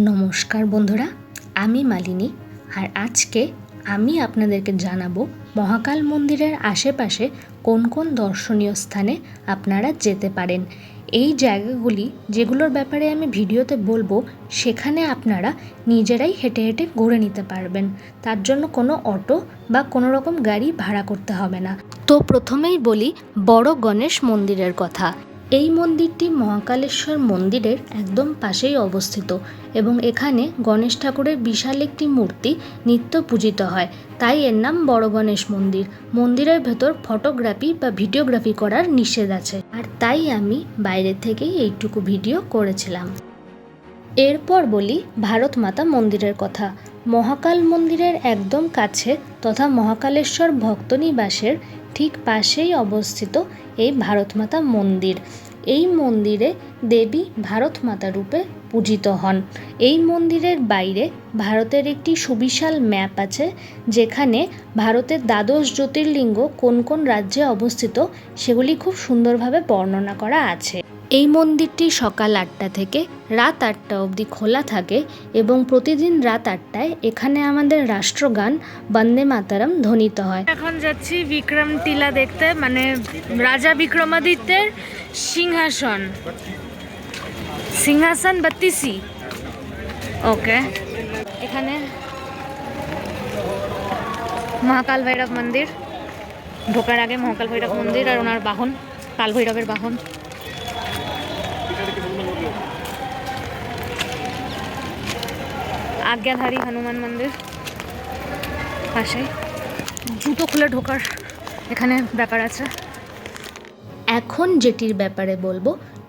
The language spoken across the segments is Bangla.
নমস্কার বন্ধুরা, আমি মালিনী। আর আজকে আমি আপনাদেরকে জানাব মহাকাল মন্দিরের আশেপাশে কোন কোন দর্শনীয় স্থানে আপনারা যেতে পারেন। এই জায়গাগুলি যেগুলোর ব্যাপারে আমি ভিডিওতে বলব, সেখানে আপনারা নিজেরাই হেঁটে হেঁটে ঘুরে নিতে পারবেন। তার জন্য কোনো অটো বা কোনো রকম গাড়ি ভাড়া করতে হবে না। তো প্রথমেই বলি বড় গণেশ মন্দিরের কথা। এই মন্দিরটি মহাকালেশ্বর মন্দিরের একদম পাশেই অবস্থিত এবং এখানে গণেশ ঠাকুরের বিশাল একটি মূর্তি নিত্য পূজিত হয়। তাই এর নাম বড় গণেশ মন্দির। মন্দিরের ভেতর ফটোগ্রাফি বা ভিডিওগ্রাফি করার নিষেধ আছে। আর তাই আমি বাইরে থেকেই এইটুকু ভিডিও করেছিলাম। এরপর বলি ভারত মাতা মন্দিরের কথা। মহাকাল মন্দিরের একদম কাছে তথা মহাকালেশ্বর ভক্তনিবাসের ঠিক পাশেই অবস্থিত এই ভারত মাতা মন্দির। এই মন্দিরে দেবী ভারত মাতা রূপে পূজিত হন। এই মন্দিরের বাইরে ভারতের একটি সুবিশাল ম্যাপ আছে, যেখানে ভারতের দ্বাদশ জ্যোতির্লিঙ্গ কোন কোন রাজ্যে অবস্থিত সেগুলি খুব সুন্দরভাবে বর্ণনা করা আছে। এই মন্দিরটি সকাল আটটা থেকে রাত আটটা অবধি খোলা থাকে এবং প্রতিদিন রাত আটটায় এখানে আমাদের রাষ্ট্রগান বন্দে মাতারাম ধ্বনিত হয়। এখন যাচ্ছি বিক্রম টিলা দেখতে মানে রাজা বিক্রমাদিত্যের সিংহাসন। সিংহাসন বত্রিশি ওকে। এখানে মহাকাল ভৈরব মন্দির। ঢোকার আগে মহাকাল ভৈরব মন্দির আর ওনার বাহন, কাল ভৈরবের বাহন। আজ্ঞাধারী হনুমান মন্দির পাশে। জুতো খুলে ঢোকার এখানে ব্যাপার আছে। এখন যেটির ব্যাপারে বলব,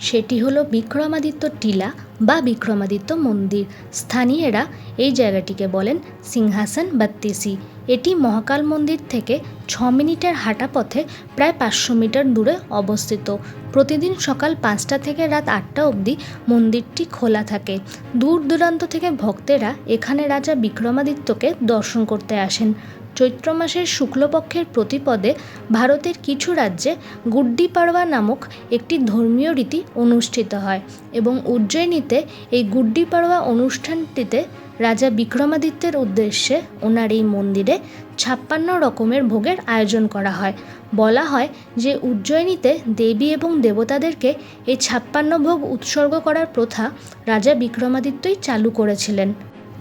সেটি হলো বিক্রমাদিত্য টিলা বা বিক্রমাদিত্য মন্দির। স্থানীয়রা এই জায়গাটিকে বলেন সিংহাসন বত্রিশি এটি মহাকাল মন্দির থেকে ছ মিনিটের হাঁটা পথে প্রায় পাঁচশো মিটার দূরে অবস্থিত। প্রতিদিন সকাল পাঁচটা থেকে রাত আটটা অবধি মন্দিরটি খোলা থাকে। দূর দূরান্ত থেকে ভক্তেরা এখানে রাজা বিক্রমাদিত্যকে দর্শন করতে আসেন। চৈত্র মাসের শুক্লপক্ষের প্রতিপদে ভারতের কিছু রাজ্যে গুড্ডি পাড়ওয়া নামক একটি ধর্মীয় রীতি অনুষ্ঠিত হয় এবং উজ্জয়িনীতে এই গুড্ডি পাড়ওয়া অনুষ্ঠানটিতে রাজা বিক্রমাদিত্যের উদ্দেশ্যে ওনার এই মন্দিরে ছাপ্পান্ন রকমের ভোগের আয়োজন করা হয়। বলা হয় যে উজ্জয়িনীতে দেবী এবং দেবতাদেরকে এই ছাপ্পান্ন ভোগ উৎসর্গ করার প্রথা রাজা বিক্রমাদিত্যই চালু করেছিলেন।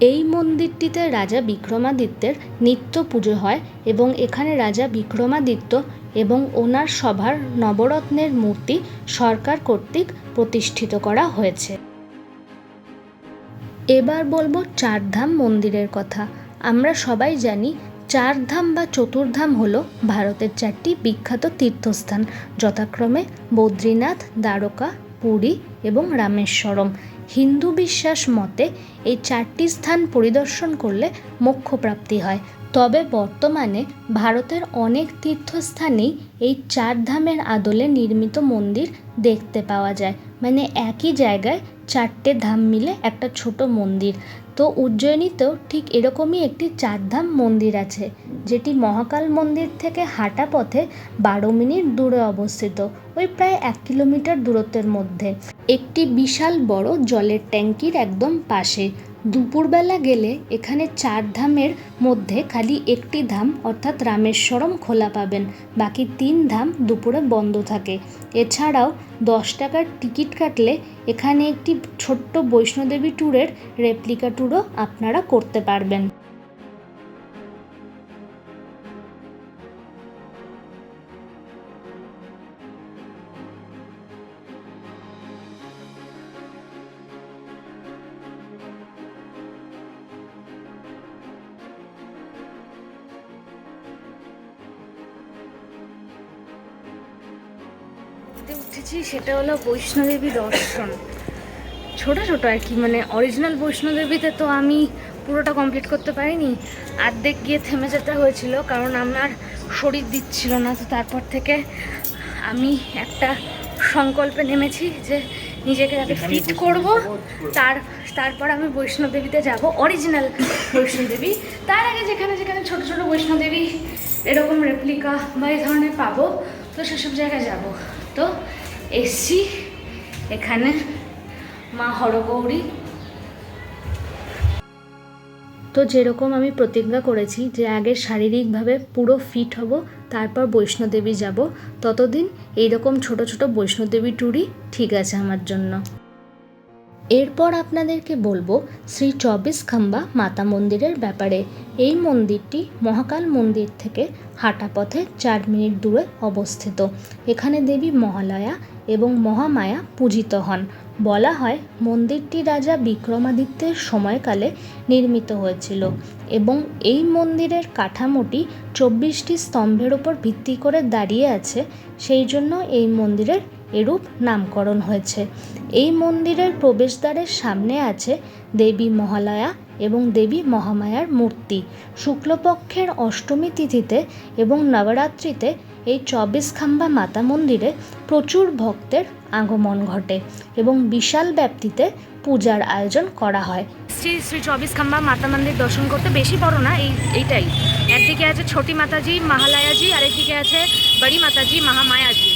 এই মন্দিরটিতে রাজা বিক্রমাদিত্যের নিত্য পুজো হয় এবং এখানে রাজা বিক্রমাদিত্য এবং ওনার সভার নবরত্নের মূর্তি সরকার কর্তৃক প্রতিষ্ঠিত করা হয়েছে। এবার বলব চারধাম মন্দিরের কথা। আমরা সবাই জানি চারধাম বা চতুর্ধাম হল ভারতের চারটি বিখ্যাত তীর্থস্থান। যথাক্রমে বদ্রীনাথ, দ্বারকা পুরী এবং রামেশ্বরম। হিন্দু বিশ্বাস মতে এই চারটি স্থান পরিদর্শন করলে মোক্ষপ্রাপ্তি হয়। তবে বর্তমানে ভারতের অনেক তীর্থস্থানেই এই চার ধামের আদলে নির্মিত মন্দির দেখতে পাওয়া যায়। মানে একই জায়গায় চারটে ধাম মিলে একটা ছোট মন্দির। তো উজ্জয়িনীতেও ঠিক এরকমই একটি চারধাম মন্দির আছে। যেটি মহাকাল মন্দির থেকে হাঁটা পথে বারো মিনিট দূরে অবস্থিত, ওই প্রায় এক কিলোমিটার দূরত্বের মধ্যে। একটি বিশাল বড় জলের ট্যাঙ্কির একদম পাশে। দুপুরবেলা গেলে এখানে চার ধামের মধ্যে খালি একটি ধাম অর্থাৎ রামেশ্বরম খোলা পাবেন, বাকি তিন ধাম দুপুরে বন্ধ থাকে। এছাড়াও দশ টাকার টিকিট কাটলে এখানে একটি ছোট্ট বৈষ্ণোদেবী ট্যুরের রেপ্লিকা ট্যুরও আপনারা করতে পারবেন। উঠেছি সেটা হলো বৈষ্ণোদেবী দর্শন। ছোট ছোট আর কি মানে অরিজিনাল বৈষ্ণোদেবীতে তো আমি পুরোটা কমপ্লিট করতে পারিনি। অর্ধেক গিয়ে থেমে যেতে হয়েছিল কারণ আমার শরীর দিচ্ছিল না তো তারপর থেকে আমি একটা সংকল্পে নেমেছি যে নিজেকে যাতে ফিট করব। তার তারপর আমি বৈষ্ণোদেবীতে যাব অরিজিনাল বৈষ্ণোদেবী। তার আগে যেখানে যেখানে ছোট ছোট বৈষ্ণোদেবী এরকম রেপ্লিকা বা এই ধরনের পাবো তো সেসব জায়গায় যাব। তো এসছি এখানে মা হরগৌরী। তো যেরকম আমি প্রতিজ্ঞা করেছি যে আগে শারীরিকভাবে পুরো ফিট হব, তারপর বৈষ্ণোদেবী যাব, ততদিন এইরকম ছোট ছোট বৈষ্ণোদেবী ট্যুরই ঠিক আছে আমার জন্য। এরপর আপনাদেরকে বলব শ্রী চব্বিশ খাম্বা মাতা মন্দিরের ব্যাপারে। এই মন্দিরটি মহাকাল মন্দির থেকে হাঁটা পথে চার মিনিট দূরে অবস্থিত। এখানে দেবী মহালয়া এবং মহামায়া পূজিত হন। বলা হয়, মন্দিরটি রাজা বিক্রমাদিত্যের সময়কালে নির্মিত হয়েছিল এবং এই মন্দিরের কাঠামোটি চব্বিশটি স্তম্ভের ওপর ভিত্তি করে দাঁড়িয়ে আছে, সেই জন্য এই মন্দিরের এরূপ নামকরণ হয়েছে। এই মন্দিরের প্রবেশদ্বারের সামনে আছে দেবী মহালয়া এবং দেবী মহামায়ার মূর্তি। শুক্লপক্ষের অষ্টমী তিথিতে এবং নবরাত্রিতে এই চব্বিশ খাম্বা মাতা মন্দিরে প্রচুর ভক্তের আগমন ঘটে এবং বিশাল ব্যাপ্তিতে পূজার আয়োজন করা হয়। শ্রী শ্রী চব্বিশ খাম্বা মাতা মন্দির দর্শন করতে বেশি বড় না, এই, এইটাই। একদিকে আছে ছোটি মাতাজি, মহালয়াজি আর একদিকে আছে বড়ি মাতাজি, মহামায়াজি।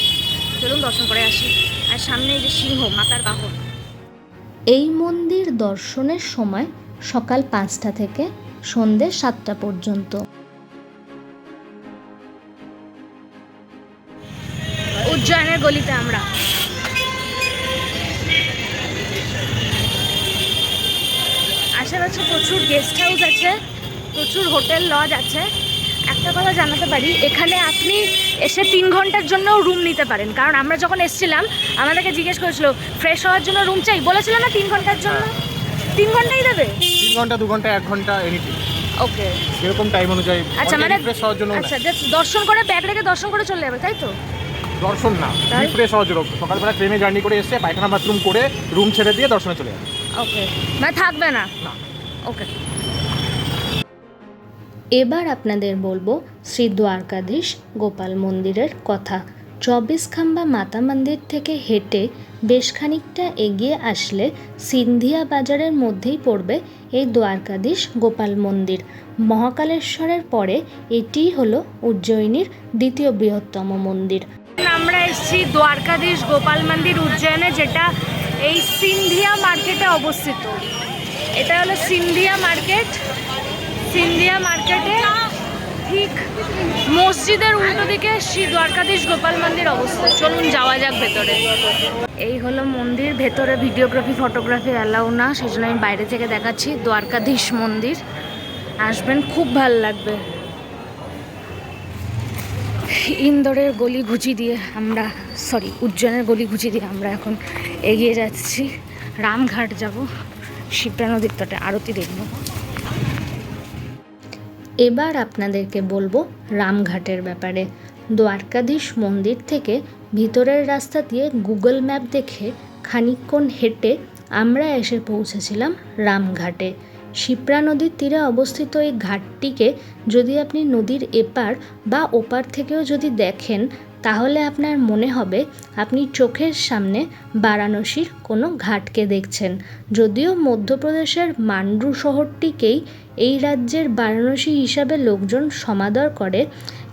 চলুন দর্শন করে আসি। আর সামনে এই যে সিংহ মাতার বাহন। এই মন্দির দর্শনের সময় সকাল পাঁচটা থেকে সন্ধে সাতটা পর্যন্ত। উজ্জয়নের গলিতে আমরা। আশেপাশে প্রচুর গেস্ট হাউস আছে প্রচুর হোটেল লজ আছে। একটা কথা জানাতে পারি এখানে আপনি এসে তিন ঘণ্টার জন্যও রুম নিতে পারেন। কারণ আমরা যখন এসেছিলাম আমাদেরকে জিজ্ঞেস করেছিল ফ্রেশ হওয়ার জন্য রুম চাই? বলেছিল না তিন ঘণ্টার জন্য? তিন ঘন্টাই দেবে? তিন ঘণ্টা দু ঘণ্টা এক ঘণ্টা এনিথিং ওকে যেরকম টাইম অনুযায়ী আচ্ছা মানে রিফ্রেশ হওয়ার জন্য আচ্ছা just দর্শন করে ব্যাগ রেখে দর্শন করে চলে যাবে তাই তো? দর্শন না তাই? রিফ্রেশ হওয়ার জন্য। সকালবেলা ট্রেনে জার্নি করে এসে পায়খানা বাথরুম করে রুম ছেড়ে দিয়ে দর্শনে চলে যাবে। ওকে মানে থাকবে না? না। ওকে এবার আপনাদের বলব শ্রী দ্বারকাধীশ গোপাল মন্দিরের কথা। চব্বিশ খাম্বা মাতা মন্দির থেকে হেঁটে বেশ খানিকটা এগিয়ে আসলে সিন্ধিয়া বাজারের মধ্যেই পড়বে এই দ্বারকাধীশ গোপাল মন্দির। মহাকালেশ্বরের পরে এটিই হলো উজ্জয়িনীর দ্বিতীয় বৃহত্তম মন্দির। আমরা এসেছি দ্বারকাধীশ গোপাল মন্দির উজ্জয়নে, যেটা এই সিন্ধিয়া মার্কেটে অবস্থিত। এটা হলো সিন্ধিয়া মার্কেট। সিন্ধিয়া মার্কেটে ঠিক মসজিদের উল্টো দিকে শ্রী দ্বারকাধীশ গোপাল মন্দির অবস্থিত। চলুন যাওয়া যাক ভেতরে। এই হলো মন্দির, ভেতরে ভিডিওগ্রাফি, ফটোগ্রাফি অ্যালাউ না সেই জন্য আমি বাইরে থেকে দেখাচ্ছি দ্বারকাধীশ মন্দির। আসবেন, খুব ভালো লাগবে। ইন্দোরের গলি ঘুচি দিয়ে আমরা সরি উজ্জয়নের গলি ঘুচি দিয়ে আমরা এখন এগিয়ে যাচ্ছি। রামঘাট যাব শিপ্রা নদীর তটে, আরতি দেখব। এবার আপনাদেরকে বলব রামঘাটের ব্যাপারে। দ্বারকাধীশ মন্দির থেকে ভিতরের রাস্তা দিয়ে গুগল ম্যাপ দেখে খানিকক্ষণ হেঁটে আমরা এসে পৌঁছেছিলাম রামঘাটে। শিপ্রা নদীর তীরে অবস্থিত এই ঘাটটিকে যদি আপনি নদীর এপার বা ওপার থেকেও যদি দেখেন তাহলে আপনার মনে হবে আপনি চোখের সামনে বারাণসীর কোনো ঘাটকে দেখছেন। যদিও মধ্যপ্রদেশের মান্ডু শহরটিকেই এই রাজ্যের বারাণসী হিসাবে লোকজন সমাদর করে,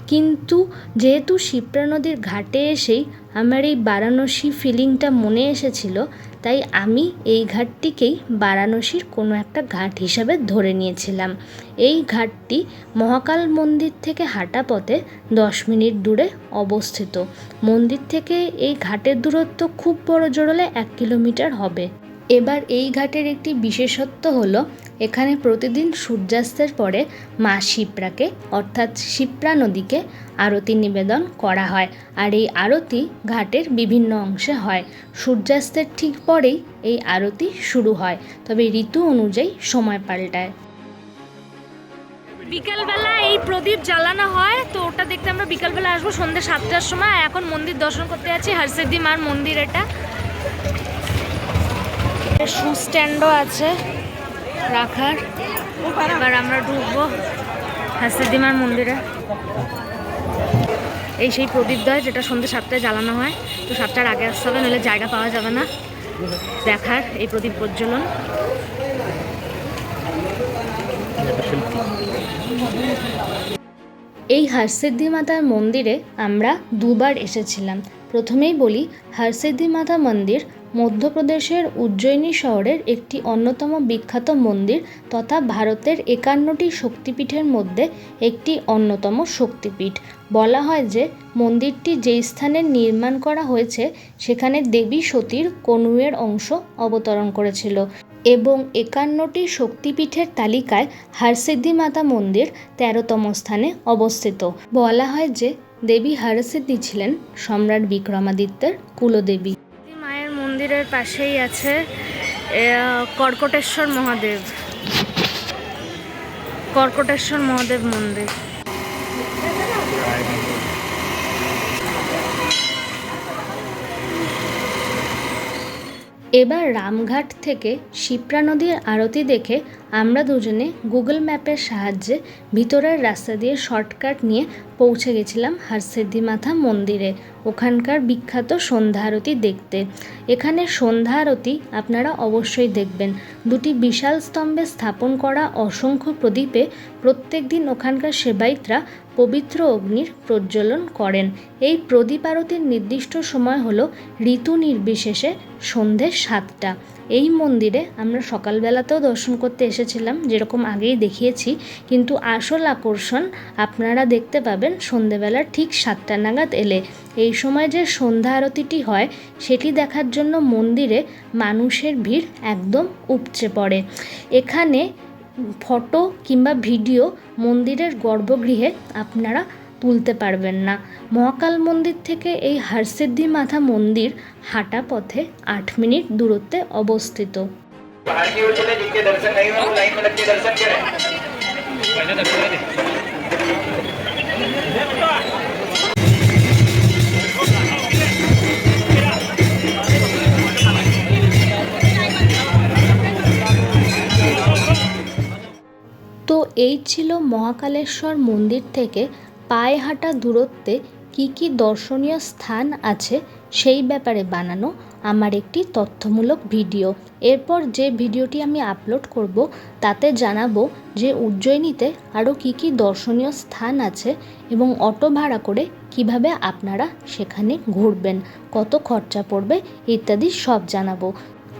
কিন্তু যেহেতু শিপ্রা নদীর ঘাটে এসেই আমার এই বারাণসী ফিলিংটা মনে এসেছিল তাই আমি এই ঘাটটিকেই বারাণসীর কোনো একটা ঘাট হিসাবে ধরে নিয়েছিলাম। এই ঘাটটি মহাকাল মন্দির থেকে হাঁটা পথে দশ মিনিট দূরে অবস্থিত। মন্দির থেকে এই ঘাটের দূরত্ব খুব বড় জোরলে এক কিলোমিটার হবে। এবার এই ঘাটের একটি বিশেষত্ব হলো এখানে প্রতিদিন সূর্যাস্তের পরে মা শিপ্রাকে, অর্থাৎ শিপ্রা নদীকে, আরতি নিবেদন করা হয়। আর এই আরতি ঘাটের বিভিন্ন অংশে হয়। সূর্যাস্তের ঠিক পরেই এই আরতি শুরু হয়। তবে ঋতু অনুযায়ী সময় পাল্টায়। বিকালবেলা এই প্রদীপ জ্বালানো হয়। তো ওটা দেখতে আমরা বিকালবেলা আসব সন্ধ্যে সাতটার সময়। এখন মন্দির দর্শন করতে যাচ্ছি। হরসিদ্ধি মার মন্দির এটা। শু স্ট্যান্ডও আছে। রাখার। এবার আমরা ঢুকবো হরসিদ্ধি মার মন্দিরে। এই সেই প্রদীপ দয় যেটা সন্ধ্যে সাতটায় জ্বালানো হয়। তো সাতটার আগে আসতে হবে, নইলে জায়গা পাওয়া যাবে না। দেখার এই প্রদীপ প্রজ্বলন। এই হরসিদ্ধি মাতার মন্দিরে আমরা দুবার এসেছিলাম। প্রথমেই বলি হরসিদ্ধি মাতা মন্দির মধ্যপ্রদেশের উজ্জয়িনী শহরের একটি অন্যতম বিখ্যাত মন্দির তথা ভারতের একান্নটি শক্তিপীঠের মধ্যে একটি অন্যতম শক্তিপীঠ। বলা হয় যে, মন্দিরটি যেই স্থানে নির্মাণ করা হয়েছে, সেখানে দেবী সতীর কনুয়ের অংশ অবতরণ করেছিল এবং একান্নটি শক্তিপীঠের তালিকায় হারসিদ্ধি মাতা মন্দির তেরোতম স্থানে অবস্থিত। বলা হয় যে, দেবী হারসিদ্ধি ছিলেন সম্রাট বিক্রমাদিত্যের কুলদেবী। পাশেই আছে কর্কটেশ্বর মহাদেব। কর্কটেশ্বর মহাদেব মন্দির। এবার রামঘাট থেকে শিপ্রা নদীর আরতি দেখে আমরা দুজনে গুগল ম্যাপের সাহায্যে ভিতরের রাস্তা দিয়ে শর্টকাট নিয়ে পৌঁছে গেছিলাম হরসিদ্ধি মাথা মন্দিরে, ওখানকার বিখ্যাত সন্ধ্যা আরতি দেখতে। এখানে সন্ধ্যা আরতি আপনারা অবশ্যই দেখবেন। দুটি বিশাল স্তম্ভে স্থাপন করা অসংখ্য প্রদীপে প্রত্যেক দিন ওখানকার সেবায়িতরা পবিত্র অগ্নির প্রজ্বলন করেন। এই প্রদীপ আরতির নির্দিষ্ট সময় হলো ঋতু নির্বিশেষে সন্ধে সাতটা। এই মন্দিরে আমরা সকালবেলাতেও দর্শন করতে এসেছিলাম, যেরকম আগেই দেখিয়েছি। কিন্তু আসল আকর্ষণ আপনারা দেখতে পাবেন সন্ধেবেলা ঠিক সাতটা নাগাদ এলে। এই সময় যে সন্ধ্যা আরতিটি হয়, সেটি দেখার জন্য মন্দিরে মানুষের ভিড় একদম উপচে পড়ে। এখানে ফটো কিংবা ভিডিও মন্দিরের গর্ভগৃহে আপনারা তুলতে পারবেন না। মহাকাল মন্দির থেকে এই হারসিদ্ধি মাথা মন্দির হাঁটা পথে আট মিনিট দূরত্বে অবস্থিত। তো এই ছিল মহাকালেশ্বর মন্দির থেকে পায়ে হাঁটা দূরত্বে কি কি দর্শনীয় স্থান আছে সেই ব্যাপারে বানানো আমার একটি তথ্যমূলক ভিডিও। এরপর যে ভিডিওটি আমি আপলোড করব, তাতে জানাব যে উজ্জয়িনীতে আরও কি কি দর্শনীয় স্থান আছে এবং অটো ভাড়া করে কীভাবে আপনারা সেখানে ঘুরবেন, কত খরচা পড়বে ইত্যাদি সব জানাব।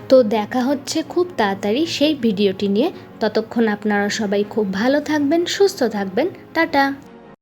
তো দেখা হচ্ছে খুব তাড়াতাড়ি সেই ভিডিওটি নিয়ে। ততক্ষণ আপনারা সবাই খুব ভালো থাকবেন, সুস্থ থাকবেন। টাটা!